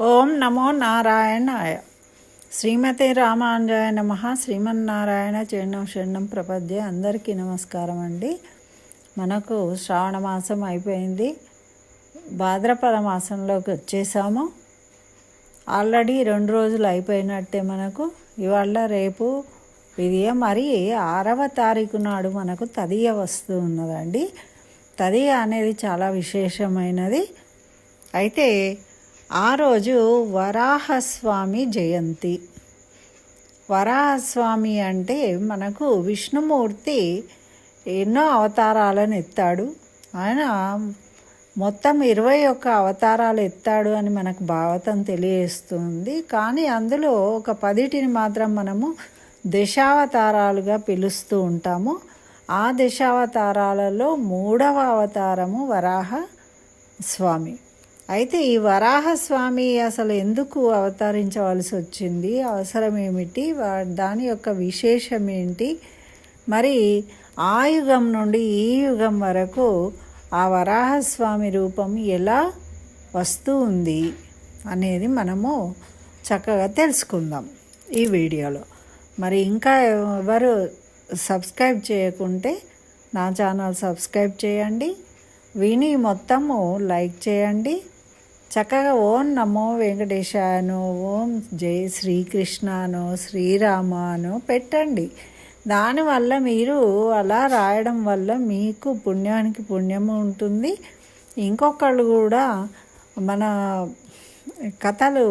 ఓం నమో నారాయణాయ. శ్రీమతి రామాంజాయ నమ. శ్రీమన్నారాయణ చరణం శరణం ప్రపద్య అందరికీ నమస్కారం అండి. మనకు శ్రావణ మాసం అయిపోయింది. భాద్రపద మాసంలోకి వచ్చేసాము. ఆల్రెడీ రెండు రోజులు అయిపోయినట్టే మనకు. ఇవాళ రేపు విధియ మరి ఆరవ తారీఖు నాడు మనకు తదియ వస్తూ ఉన్నదండి. తదియ అనేది చాలా విశేషమైనది. అయితే ఆ రోజు వరాహస్వామి జయంతి. వరాహస్వామి అంటే మనకు విష్ణుమూర్తి ఎన్నో అవతారాలను ఎత్తాడు. ఆయన మొత్తం ఇరవై ఒక్క అవతారాలు ఎత్తాడు అని మనకు భావతం తెలియజేస్తుంది. కానీ అందులో ఒక పదిటిని మాత్రం మనము దశావతారాలుగా పిలుస్తూ ఉంటాము. ఆ దశావతారాలలో మూడవ అవతారము వరాహ స్వామి అయితే ఈ వరాహస్వామి అసలు ఎందుకు అవతరించవలసి వచ్చింది? అవసరం ఏమిటి? దాని యొక్క విశేషం ఏంటి? మరి ఆ యుగం నుండి ఈ యుగం వరకు ఆ వరాహస్వామి రూపం ఎలా వస్తూ ఉంది అనేది మనము చక్కగా తెలుసుకుందాం ఈ వీడియోలో. మరి ఇంకా ఎవరు సబ్స్క్రైబ్ చేయకుంటే నా ఛానల్ సబ్స్క్రైబ్ చేయండి. విని మొత్తము లైక్ చేయండి. చక్కగా ఓం నమో వెంకటేశాను ఓం జై శ్రీకృష్ణను శ్రీరామాను పెట్టండి. దానివల్ల మీరు అలా రాయడం వల్ల మీకు పుణ్యానికి పుణ్యము ఉంటుంది. ఇంకొకళ్ళు కూడా మన కథలు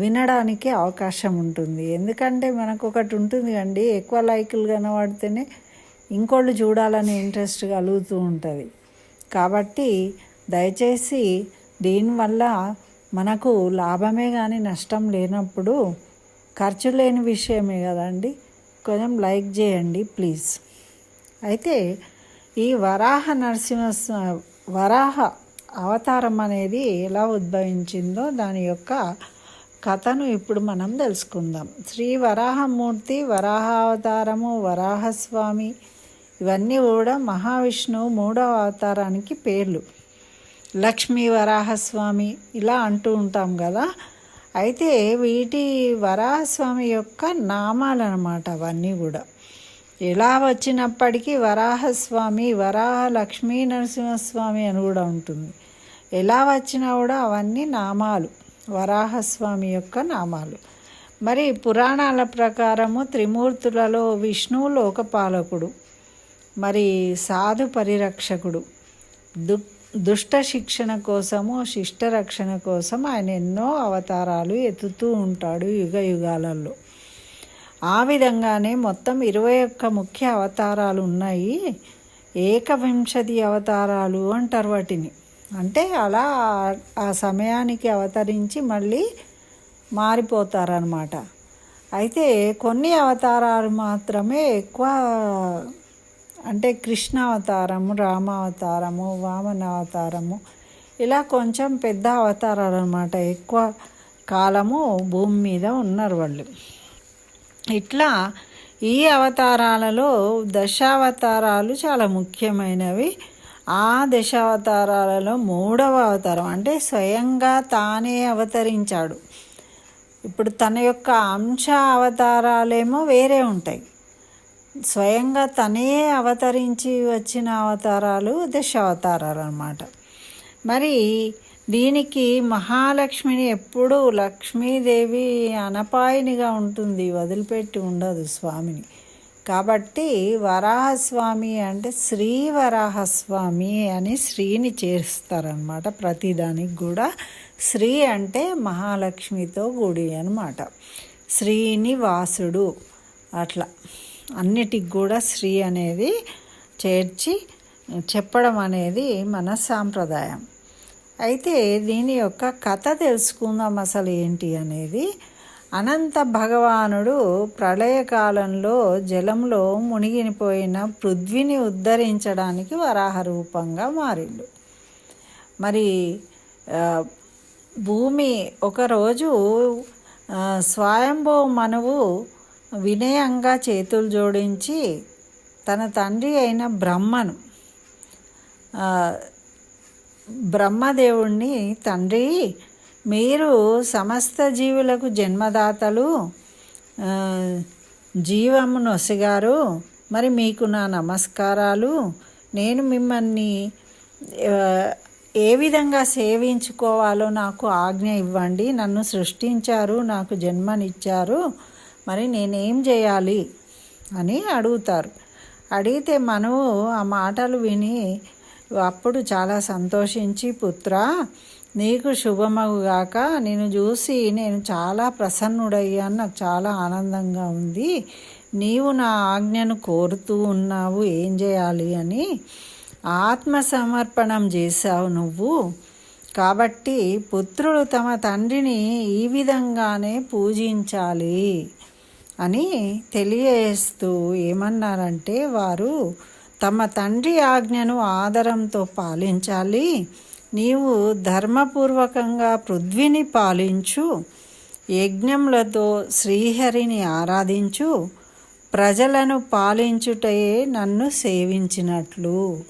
వినడానికి అవకాశం ఉంటుంది. ఎందుకంటే మనకు ఒకటి ఉంటుంది అండి ఎక్కువ లైకులు కనబడితేనే ఇంకోళ్ళు చూడాలని ఇంట్రెస్ట్ కలుగుతూ ఉంటుంది. కాబట్టి దయచేసి దీనివల్ల మనకు లాభమే కానీ నష్టం లేనప్పుడు ఖర్చు లేని విషయమే కదండి. కొంచెం లైక్ చేయండి ప్లీజ్. అయితే ఈ వరాహ నరసింహ వరాహ అవతారం అనేది ఎలా ఉద్భవించిందో దాని యొక్క కథను ఇప్పుడు మనం తెలుసుకుందాం. శ్రీ వరాహమూర్తి వరాహ అవతారము వరాహస్వామి ఇవన్నీ కూడా మహావిష్ణువు మూడవ అవతారానికి పేర్లు. లక్ష్మీ వరాహస్వామి ఇలా అంటూ ఉంటాం కదా. అయితే వీటి వరాహస్వామి యొక్క నామాలన్నమాట అవన్నీ కూడా. ఎలా వచ్చినప్పటికీ వరాహస్వామి వరాహ లక్ష్మీ నరసింహస్వామి అని కూడా ఉంటుంది. ఎలా వచ్చినా కూడా అవన్నీ నామాలు వరాహస్వామి యొక్క నామాలు. మరి పురాణాల ప్రకారము త్రిమూర్తులలో విష్ణువు లోకపాలకుడు మరి సాధు పరిరక్షకుడు దుఃఖ దుష్ట శిక్షణ కోసము శిష్ట రక్షణ కోసం ఆయన ఎన్నో అవతారాలు ఎత్తుతూ ఉంటాడు యుగ యుగాలలో. ఆ విధంగానే మొత్తం ఇరవై ఒక్క ముఖ్య అవతారాలు ఉన్నాయి. ఏకవింశతి అవతారాలు అంటారు వాటిని. అంటే అలా ఆ సమయానికి అవతరించి మళ్ళీ మారిపోతారనమాట అయితే కొన్ని అవతారాలు మాత్రమే ఎక్కువ అంటే కృష్ణ అవతారము రామావతారము వామన అవతారము ఇలా కొంచెం పెద్ద అవతారాలు అనమాట ఎక్కువ కాలము భూమి మీద ఉన్నారు వాళ్ళు. ఇట్లా ఈ అవతారాలలో దశావతారాలు చాలా ముఖ్యమైనవి. ఆ దశావతారాలలో మూడవ అవతారం అంటే స్వయంగా తానే అవతరించాడు. ఇప్పుడు తన యొక్క అంశ అవతారాలేమో వేరే ఉంటాయి. స్వయంగా తనే అవతరించి వచ్చిన అవతారాలు దశావతారాలు అన్నమాట మరి దీనికి మహాలక్ష్మిని ఎప్పుడూ లక్ష్మీదేవి అనపాయినిగా ఉంటుంది వదిలిపెట్టి ఉండదు స్వామిని. కాబట్టి వరాహస్వామి అంటే శ్రీ వరాహస్వామి అని శ్రీని చేరుస్తారనమాట ప్రతిదానికి కూడా శ్రీ అంటే మహాలక్ష్మితో గుడి అనమాట శ్రీనివాసుడు అట్లా. అన్నిటికి కూడా శ్రీ అనేది చేర్చి చెప్పడం అనేది మన సాంప్రదాయం. అయితే దీని యొక్క కథ తెలుసుకుందాం అసలు ఏంటి అనేది. అనంత భగవానుడు ప్రళయకాలంలో జలంలో మునిగినిపోయిన పృథ్వీని ఉద్ధరించడానికి వరాహ రూపంగా మారిండు. మరి భూమి ఒకరోజు స్వయంభో మనువు వినయంగా చేతులు జోడించి తన తండ్రి అయిన బ్రహ్మను బ్రహ్మదేవుణ్ణి తండ్రి మీరు సమస్త జీవులకు జన్మదాతలు జీవము నొసిగారు మరి మీకు నా నమస్కారాలు. నేను మిమ్మల్ని ఏ విధంగా సేవించుకోవాలో నాకు ఆజ్ఞ ఇవ్వండి. నన్ను సృష్టించారు నాకు జన్మనిచ్చారు. మరి నేనేం చేయాలి అని అడుగుతారు. అడిగితే మనము ఆ మాటలు విని అప్పుడు చాలా సంతోషించి పుత్ర నీకు శుభమగుగాక నేను చూసి నేను చాలా ప్రసన్నుడయ్యాను. నాకు చాలా ఆనందంగా ఉంది. నీవు నా ఆజ్ఞను కోరుతూ ఉన్నావు. ఏం చేయాలి అని ఆత్మ సమర్పణం చేశావు నువ్వు. కాబట్టి పుత్రుడు తమ తండ్రిని ఈ విధంగానే పూజించాలి. అని తెలియజేస్తూ ఏమన్నారంటే వారు తమ తండ్రి ఆజ్ఞను ఆదరంతో పాలించాలి. నీవు ధర్మపూర్వకంగా పృథ్వీని పాలించు. యజ్ఞములతో శ్రీహరిని ఆరాధించు. ప్రజలను పాలించుటయే నన్ను సేవించినట్లు.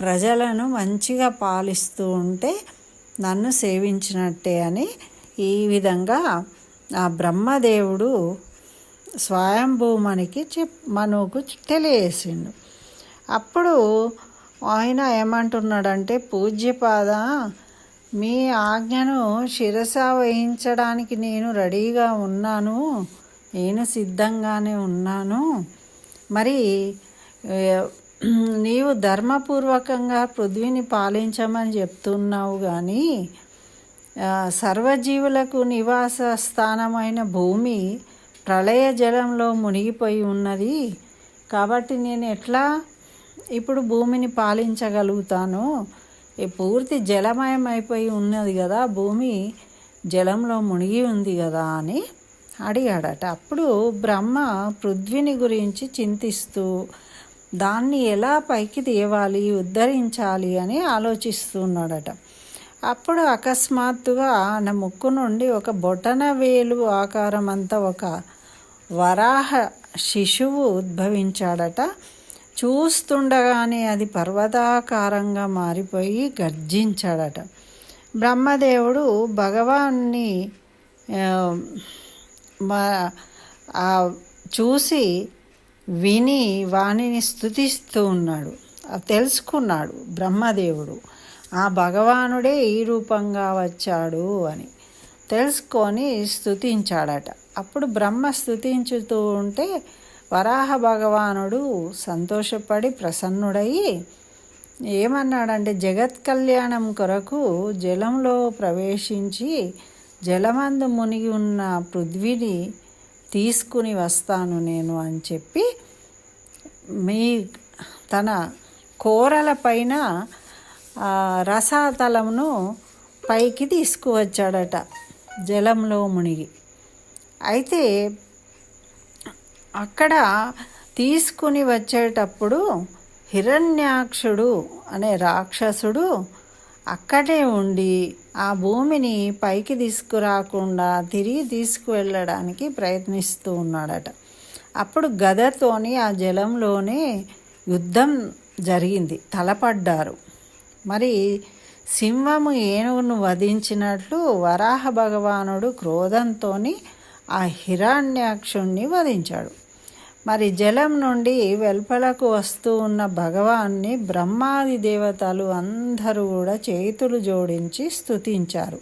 ప్రజలను మంచిగా పాలిస్తూ ఉంటే నన్ను సేవించినట్టే అని ఈ విధంగా ఆ బ్రహ్మదేవుడు స్వయంభూమనికి చెప్ మనుకు తెలియజేసిండు. అప్పుడు ఆయన ఏమంటున్నాడంటే పూజ్యపాద మీ ఆజ్ఞను శిరస వహించడానికి నేను రెడీగా ఉన్నాను. నేను సిద్ధంగానే ఉన్నాను. మరి నీవు ధర్మపూర్వకంగా పృథ్వీని పాలించమని చెప్తున్నావు కానీ సర్వజీవులకు నివాస స్థానమైన భూమి ప్రళయ జలంలో మునిగిపోయి ఉన్నది. కాబట్టి నేను ఎట్లా ఇప్పుడు భూమిని పాలించగలుగుతాను ఈ పూర్తి జలమయం అయిపోయి ఉన్నది కదా భూమి జలంలో మునిగి ఉంది కదా అని అడిగాడట. అప్పుడు బ్రహ్మ పృథ్వీని గురించి చింతిస్తూ దాన్ని ఎలా పైకి తేవాలి ఉద్ధరించాలి అని ఆలోచిస్తున్నాడట. అప్పుడు అకస్మాత్తుగా నా ముక్కు నుండి ఒక బొటన వేలు ఆకారం అంతా ఒక వరాహ శిశువు ఉద్భవించాడట. చూస్తుండగానే అది పర్వతాకారంగా మారిపోయి గర్జించాడట. బ్రహ్మదేవుడు భగవాన్ని మా- చూసి విని వాణిని స్థుతిస్తూ ఉన్నాడు. తెలుసుకున్నాడు బ్రహ్మదేవుడు. ఆ భగవానుడే ఈ రూపంగా వచ్చాడు అని తెలుసుకొని స్థుతించాడట అప్పుడు బ్రహ్మ స్థుతించుతూ ఉంటే వరాహ భగవానుడు సంతోషపడి ప్రసన్నుడయి ఏమన్నాడంటే జగత్ కళ్యాణం కొరకు జలంలో ప్రవేశించి జలమందు మునిగి ఉన్న పృథ్వీని తీసుకుని వస్తాను నేను అని చెప్పి మీ తన కోరల పైన రసాతలమును పైకి తీసుకువచ్చాడట జలంలో మునిగి. అయితే అక్కడ తీసుకుని వచ్చేటప్పుడు హిరణ్యాక్షుడు అనే రాక్షసుడు అక్కడే ఉండి ఆ భూమిని పైకి తీసుకురాకుండా తిరిగి తీసుకువెళ్ళడానికి ప్రయత్నిస్తూ ఉన్నాడట. అప్పుడు గదతోని ఆ జలంలోనే యుద్ధం జరిగింది. తలపడ్డారు. మరి సింహము ఏనుగును వధించినట్లు వరాహ భగవానుడు క్రోధంతో ఆ హిరణ్యాక్షుణ్ణి వధించాడు. మరి జలం నుండి వెల్పలకు వస్తూ ఉన్న భగవాన్ని బ్రహ్మాది దేవతలు అందరూ కూడా చేతులు జోడించి స్థుతించారు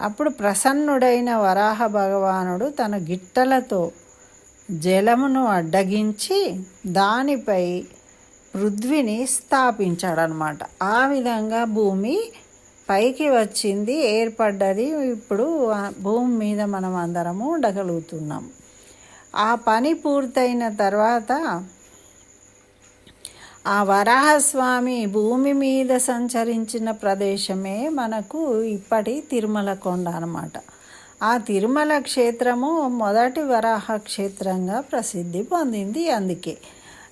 అప్పుడు ప్రసన్నుడైన వరాహ భగవానుడు తన గిట్టలతో జలమును అడ్డగించి దానిపై పృథ్వీని స్థాపించాడనమాట. ఆ విధంగా భూమి పైకి వచ్చింది ఏర్పడ్డది. ఇప్పుడు భూమి మీద మనం అందరము ఉండగలుగుతున్నాం. ఆ పని పూర్తయిన తర్వాత ఆ వరాహస్వామి భూమి మీద సంచరించిన ప్రదేశమే మనకు ఇప్పటి తిరుమల కొండ అనమాట ఆ తిరుమల క్షేత్రము మొదటి వరాహ క్షేత్రంగా ప్రసిద్ధి పొందింది అందుకే.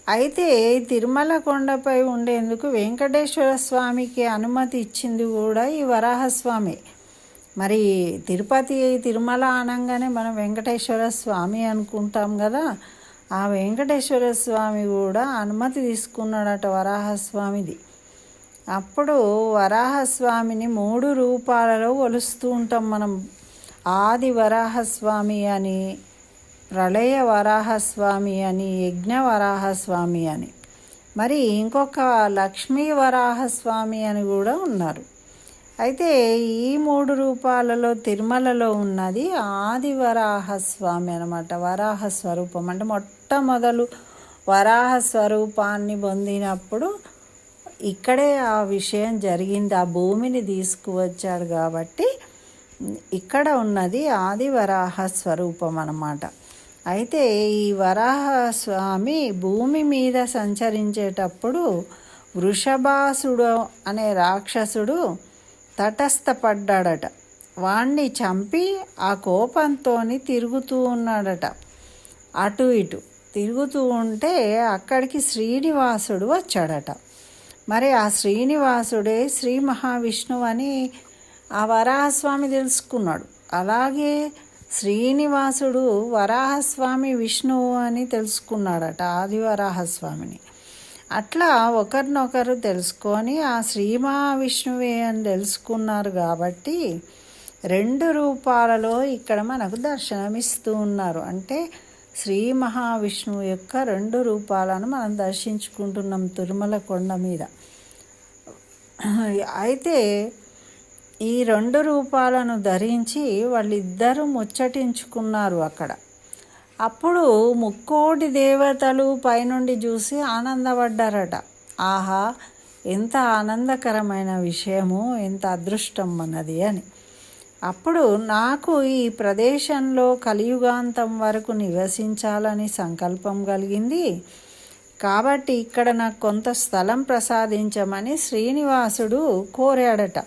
అయితే తిరుమల కొండపై ఉండేందుకు వెంకటేశ్వర స్వామికి అనుమతి ఇచ్చింది కూడా ఈ వరాహస్వామి. మరి తిరుపతి తిరుమల అనగానే మనం వెంకటేశ్వర స్వామి అనుకుంటాం కదా ఆ వెంకటేశ్వర స్వామి కూడా అనుమతి తీసుకున్నాడట వరాహస్వామిది. అప్పుడు వరాహస్వామిని మూడు రూపాలలో కొలుస్తూ ఉంటాం మనం. ఆది వరాహస్వామి అని ప్రళయ వరాహస్వామి అని యజ్ఞ వరాహస్వామి అని. మరి ఇంకొక లక్ష్మీ వరాహస్వామి అని కూడా ఉన్నారు. అయితే ఈ మూడు రూపాలలో తిరుమలలో ఉన్నది ఆది వరాహస్వామి అనమాట వరాహ స్వరూపం అంటే మొట్టమొదలు వరాహ స్వరూపాన్ని పొందినప్పుడు ఇక్కడే ఆ విషయం జరిగింది. ఆ భూమిని తీసుకువచ్చాడు కాబట్టి ఇక్కడ ఉన్నది ఆది వరాహ స్వరూపం అన్నమాట. అయితే ఈ వరాహ స్వామి భూమి మీద సంచరించేటప్పుడు వృషభాసుడు అనే రాక్షసుడు తటస్థపడ్డాడట. వాణ్ణి చంపి ఆ కోపంతో తిరుగుతూ ఉన్నాడట. అటు ఇటు తిరుగుతూ ఉంటే అక్కడికి శ్రీనివాసుడు వచ్చాడట. మరి ఆ శ్రీనివాసుడే శ్రీ మహావిష్ణువు అని ఆ వరాహస్వామి తెలుసుకున్నాడు. అలాగే శ్రీనివాసుడు వరాహస్వామి విష్ణువు అని తెలుసుకున్నాడట ఆది వరాహస్వామిని అట్లా ఒకరినొకరు తెలుసుకొని ఆ శ్రీ మహావిష్ణువే అని తెలుసుకున్నారు కాబట్టి రెండు రూపాలలో ఇక్కడ మనకు దర్శనమిస్తూ ఉన్నారు. అంటే శ్రీ మహావిష్ణువు యొక్క రెండు రూపాలను మనం దర్శించుకుంటున్నాం తిరుమల కొండ మీద. అయితే ఈ రెండు రూపాలను ధరించి వాళ్ళిద్దరూ ముచ్చటించుకున్నారు అక్కడ. అప్పుడు ముక్కోటి దేవతలు పైనుండి చూసి ఆనందపడ్డారట. ఆహా ఎంత ఆనందకరమైన విషయము ఎంత అదృష్టం మనది అని. అప్పుడు నాకు ఈ ప్రదేశంలో కలియుగాంతం వరకు నివసించాలని సంకల్పం కలిగింది. కాబట్టి ఇక్కడ నాకు కొంత స్థలం ప్రసాదించమని శ్రీనివాసుడు కోరాడట.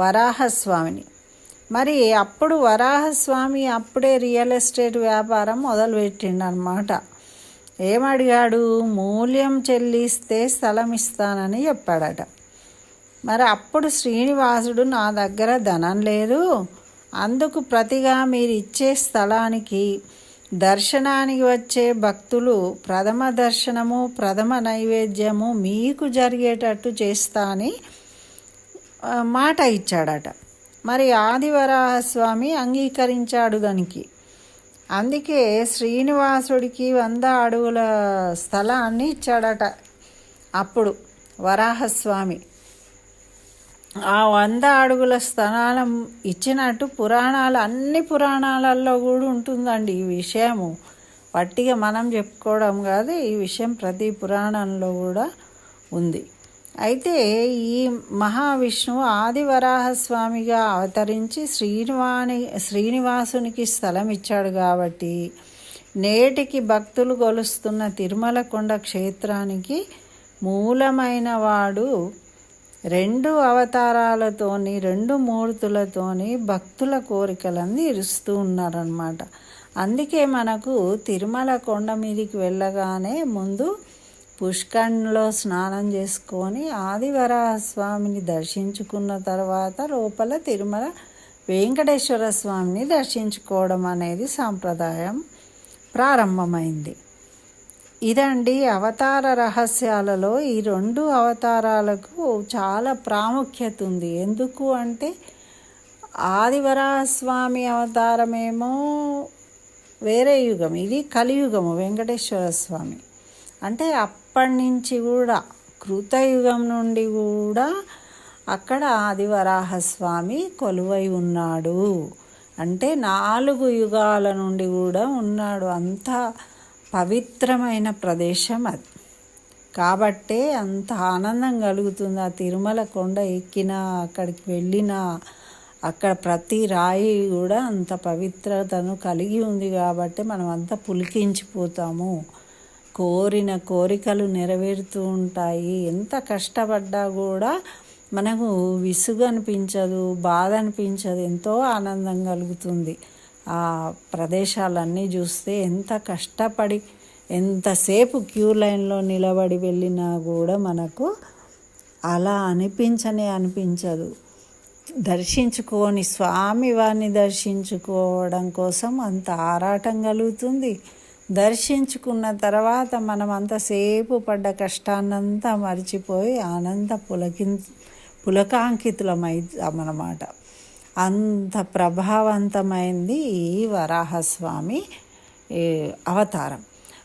వరాహస్వామిని. మరి అప్పుడు వరాహస్వామి అప్పుడే రియల్ ఎస్టేట్ వ్యాపారం మొదలుపెట్టిండనమాట ఏమడిగాడు? మూల్యం చెల్లిస్తే స్థలం ఇస్తానని చెప్పాడట. మరి అప్పుడు శ్రీనివాసుడు నా దగ్గర ధనం లేదు. అందుకు ప్రతిగా మీరు ఇచ్చే స్థలానికి దర్శనానికి వచ్చే భక్తులు ప్రథమ దర్శనము ప్రథమ నైవేద్యము మీకు జరిగేటట్టు చేస్తా అని మాట ఇచ్చాడట. మరి ఆదివరాహస్వామి అంగీకరించాడు దానికి. అందుకే శ్రీనివాసుడికి వంద అడుగుల స్థలాన్ని ఇచ్చాడట అప్పుడు వరాహస్వామి. ఆ వంద అడుగుల స్థలం ఇచ్చినట్టు పురాణాలు అన్ని పురాణాలలో కూడా ఉంటుందండి ఈ విషయము. పట్టిగా మనం చెప్పుకోవడం కాదు ఈ విషయం ప్రతి పురాణంలో కూడా ఉంది. అయితే ఈ మహావిష్ణువు ఆదివరాహస్వామిగా అవతరించి శ్రీనివాణి శ్రీనివాసునికి స్థలం ఇచ్చాడు కాబట్టి నేటికి భక్తులు కొలుస్తున్న తిరుమల కొండ క్షేత్రానికి మూలమైన వాడు రెండు అవతారాలతోని రెండు మూర్తులతోని భక్తుల కోరికలను తీరుస్తూ ఉన్నారనమాట అందుకే మనకు తిరుమల కొండ మీదకి వెళ్ళగానే ముందు పుష్కర్ణలో స్నానం చేసుకొని ఆదివరస్వామిని దర్శించుకున్న తర్వాత లోపల తిరుమల వెంకటేశ్వర స్వామిని దర్శించుకోవడం అనేది సాంప్రదాయం ప్రారంభమైంది. ఇదండి అవతార రహస్యాలలో ఈ రెండు అవతారాలకు చాలా ప్రాముఖ్యత ఉంది. ఎందుకు అంటే ఆదివరాస్వామి అవతారమేమో వేరే యుగం ఇది కలియుగము వెంకటేశ్వర స్వామి. అంటే అప్పటి నుంచి కూడా కృతయుగం నుండి కూడా అక్కడ ఆదివరాహస్వామి కొలువై ఉన్నాడు. అంటే నాలుగు యుగాల నుండి కూడా ఉన్నాడు. అంత పవిత్రమైన ప్రదేశం అది. కాబట్టే అంత ఆనందం కలుగుతుంది. ఆ తిరుమల కొండ ఎక్కినా అక్కడికి వెళ్ళినా అక్కడ ప్రతి రాయి కూడా అంత పవిత్రతను కలిగి ఉంది. కాబట్టి మనం అంతా పులికించిపోతాము. కోరిన కోరికలు నెరవేరుతూ ఉంటాయి. ఎంత కష్టపడ్డా కూడా మనకు విసుగు అనిపించదు బాధ అనిపించదు ఎంతో ఆనందం కలుగుతుంది. ఆ ప్రదేశాలన్నీ చూస్తే ఎంత కష్టపడి ఎంతసేపు క్యూ లైన్లో నిలబడి వెళ్ళినా కూడా మనకు అలా అనిపించనే అనిపించదు. దర్శించుకొని స్వామి వారిని దర్శించుకోవడం కోసం అంత ఆరాటం కలుగుతుంది. దర్శించుకున్న తర్వాత మనం అంతసేపు పడ్డ కష్టాన్నంతా మర్చిపోయి ఆనంద పులకి పులకాంకితులమవుతామన్నమాట అంత ప్రభావవంతమైంది ఈ వరాహస్వామి అవతారం.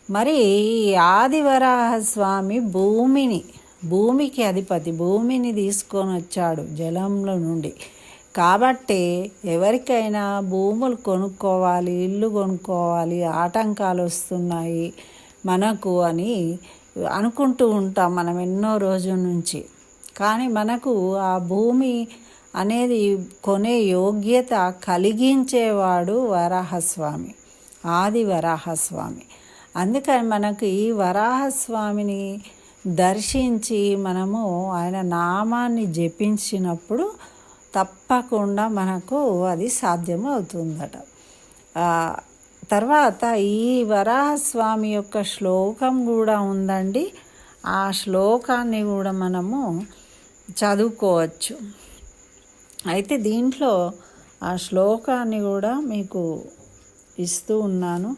మరి ఈ ఆది వరాహస్వామి భూమిని భూమికి అధిపతి భూమిని తీసుకొని వచ్చాడు జలంలో నుండి. కాబట్టి ఎవరికైనా భూములు కొనుక్కోవాలి ఇల్లు కొనుక్కోవాలి ఆటంకాలు వస్తున్నాయి మనకు అని అనుకుంటూ ఉంటాం మనం ఎన్నో రోజుల నుంచి. కానీ మనకు ఆ భూమి అనేది కొనే యోగ్యత కలిగించేవాడు వరాహస్వామి ఆది వరాహస్వామి. అందుకని మనకు ఈ వరాహస్వామిని దర్శించి మనము ఆయన నామాన్ని జపించినప్పుడు తప్పకుండా మనకు అది సాధ్యం అవుతుందట తర్వాత ఈ వరాహస్వామి యొక్క శ్లోకం కూడా ఉందండి. ఆ శ్లోకాన్ని కూడా మనము చదువుకోవచ్చు. అయితే దీంట్లో ఆ శ్లోకాన్ని కూడా మీకు ఇస్తూ ఉన్నాను.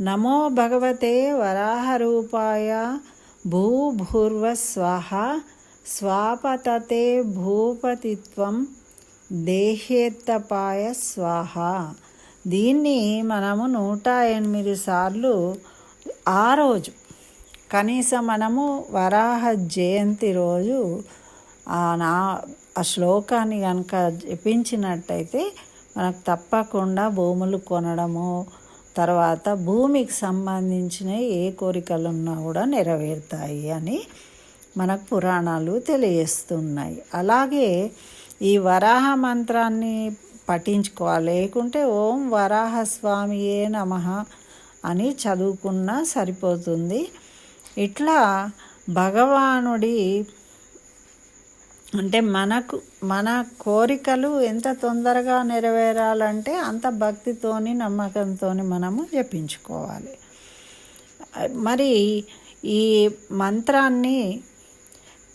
నమో భగవతే వరాహరూపాయ భూభూర్వ స్వాహ స్వాపతతే భూపతిత్వం దేహేత్తపాయ స్వాహ. దీన్ని మనము నూట ఎనిమిది సార్లు ఆ రోజు కనీసం మనము వరాహ జయంతి రోజు నా ఆ శ్లోకాన్ని కనుక జపించినట్టయితే మనకు తప్పకుండా భూములు కొనడము తర్వాత భూమికి సంబంధించిన ఏ కోరికలు ఉన్నా కూడా నెరవేరుతాయి అని మనకు పురాణాలు తెలియజేస్తున్నాయి. అలాగే ఈ వరాహ మంత్రాన్ని పఠించుకోవాలి. లేకుంటే ఓం వరాహ స్వామియే నమ అని చదువుకున్నా సరిపోతుంది. ఇట్లా భగవానుడి అంటే మనకు మన కోరికలు ఎంత తొందరగా నెరవేరాలంటే అంత భక్తితోని నమ్మకంతో మనము జపించుకోవాలి. మరి ఈ మంత్రాన్ని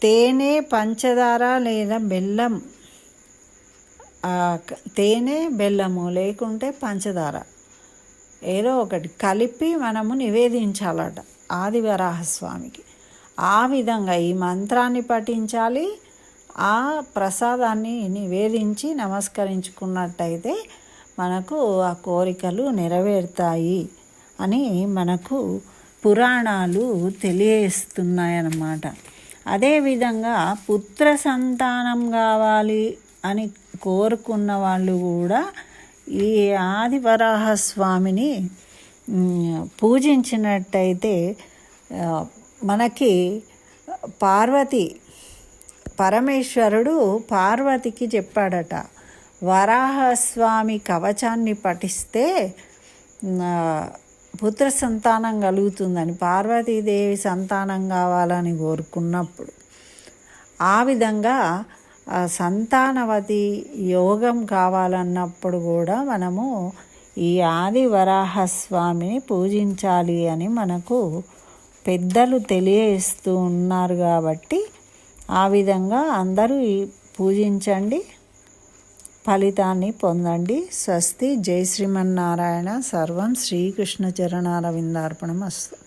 తేనె పంచదార లేదా బెల్లం తేనె బెల్లము లేకుంటే పంచదార. ఏదో ఒకటి కలిపి మనము నివేదించాలట ఆదివరాహస్వామికి. ఆ విధంగా ఈ మంత్రాన్ని పఠించాలి ఆ ప్రసాదాన్ని నివేదించి నమస్కరించుకున్నట్టయితే మనకు ఆ కోరికలు నెరవేరుతాయి అని మనకు పురాణాలు తెలియజేస్తున్నాయన్నమాట. అదేవిధంగా పుత్ర సంతానం కావాలి అని కోరుకున్న వాళ్ళు కూడా ఈ ఆదివరాహస్వామిని పూజించినట్టయితే మనకి పార్వతి పరమేశ్వరుడు పార్వతికి చెప్పాడట వరాహస్వామి కవచాన్ని పఠిస్తే పుత్ర సంతానం కలుగుతుందని పార్వతీదేవి సంతానం కావాలని కోరుకున్నప్పుడు. ఆ విధంగా సంతానవతి యోగం కావాలన్నప్పుడు కూడా మనము ఈ ఆది వరాహస్వామిని పూజించాలి అని మనకు పెద్దలు తెలియజేస్తూ ఉన్నారు కాబట్టి ఆ విధంగా అందరూ పూజించండి ఫలితాన్ని పొందండి. స్వస్తి. జై శ్రీమన్నారాయణ. సర్వం శ్రీకృష్ణ చరణారవిందార్పణం అస్తు